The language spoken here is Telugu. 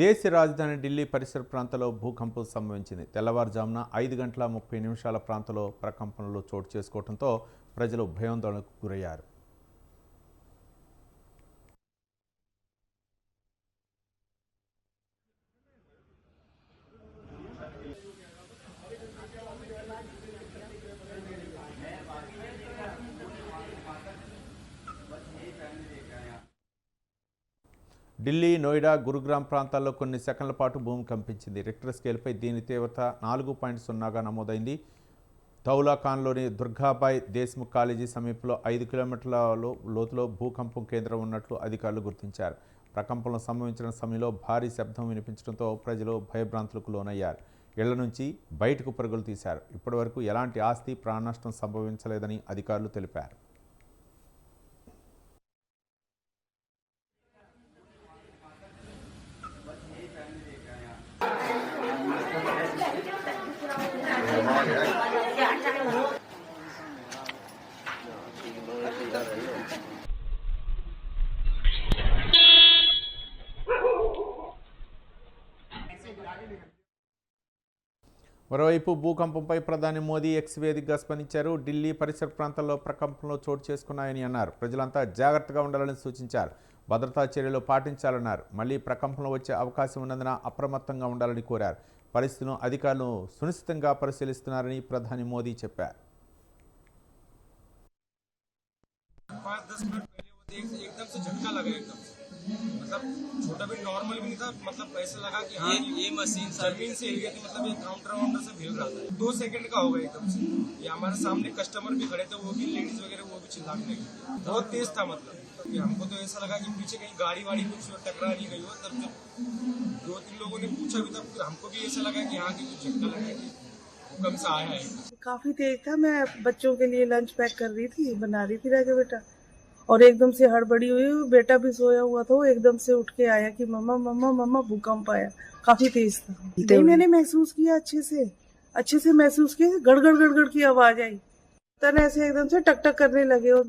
దేశ రాజధాని ఢిల్లీ పరిసర ప్రాంతాల్లో భూకంపం సంభవించింది. తెల్లవారుజామున ఐదు గంటల ముప్పై నిమిషాల ప్రాంతంలో ప్రకంపనలు చోటు చేసుకోవడంతో ప్రజలు భయాందోళనకు గురయ్యారు. ఢిల్లీ నోయిడా గురుగ్రామ్ ప్రాంతాల్లో కొన్ని సెకండ్ల పాటు భూమి కంపించింది. రిక్టర్ స్కేల్పై దీని తీవ్రత నాలుగు పాయింట్ సున్నాగా నమోదైంది. తౌలాఖాన్లోని దుర్గాబాయ్ దేశ్ముఖ్ కాలేజీ సమీపంలో ఐదు కిలోమీటర్ల లోతులో భూకంపం కేంద్రం ఉన్నట్లు అధికారులు గుర్తించారు. ప్రకంపనలు సంభవించిన సమయంలో భారీ శబ్దం వినిపించడంతో ప్రజలు భయభ్రాంతులకు లోనయ్యారు. ఇళ్ళ నుంచి బయటకు పరుగులు తీశారు. ఇప్పటివరకు ఎలాంటి ఆస్తి ప్రాణనష్టం సంభవించలేదని అధికారులు తెలిపారు. మరోవైపు భూకంపంపై ప్రధాని మోదీ ఎక్స్ వేదికగా స్పందించారు ఢిల్లీ పరిసర ప్రాంతాల్లో ప్రకంపనలు చోటు చేసుకున్నాయని అన్నారు ప్రజలంతా జాగ్రత్తగా ఉండాలని సూచించారు భద్రతా చర్యలు పాటించాలన్నారు మళ్లీ ప్రకంపనలు వచ్చే అవకాశం ఉన్నందున అప్రమత్తంగా ఉండాలని కోరారు పరిస్థితులను అధికారులు సునిశ్చితంగా పరిశీలిస్తున్నారని ప్రధాని మోదీ చెప్పారు पाँच दस मिनट पहले वो देख एकदम से झटका लगा एकदम से मतलब छोटा भी नॉर्मल भी नहीं था मतलब ऐसा लगा कि हाँ ये, ये मशीन ज़मीन से हिल गई थी मतलब ये काउंटर वाउंटर से हिल रहा था। दो सेकंड का होगा एकदम से। ये हमारे सामने कस्टमर भी खड़े थे वो भी लेडीज़ वगैरह वो भी चिल्लाने लगी। बहुत तेज था मतलब। कि हमको तो ऐसा लगा कि पीछे कहीं गाड़ी वाड़ी कुछ टकरा नहीं गई हो तब जब दो तीन लोगों ने पूछा भी तब हमको भी ऐसा लगा कि हाँ कि कुछ झटका लगा है कि भूकंप से आया है। काफ़ी तेज था मैं बच्चों के लिए लंच पैक कर रही थी बना रही थी राजा बेटा। और एकदम से हड़बड़ी हुई बेटा भी सोया हुआ था वो एकदम से उठ के आया कि मम्मा मम्मा मम्मा भूकंप आया। काफ़ी तेज था। नहीं मैंने महसूस किया अच्छे से अच्छे से महसूस किया गड़गड़ गड़गड़ की आवाज़ आई। तन ऐसे एकदम से टकटक टक करने लगे और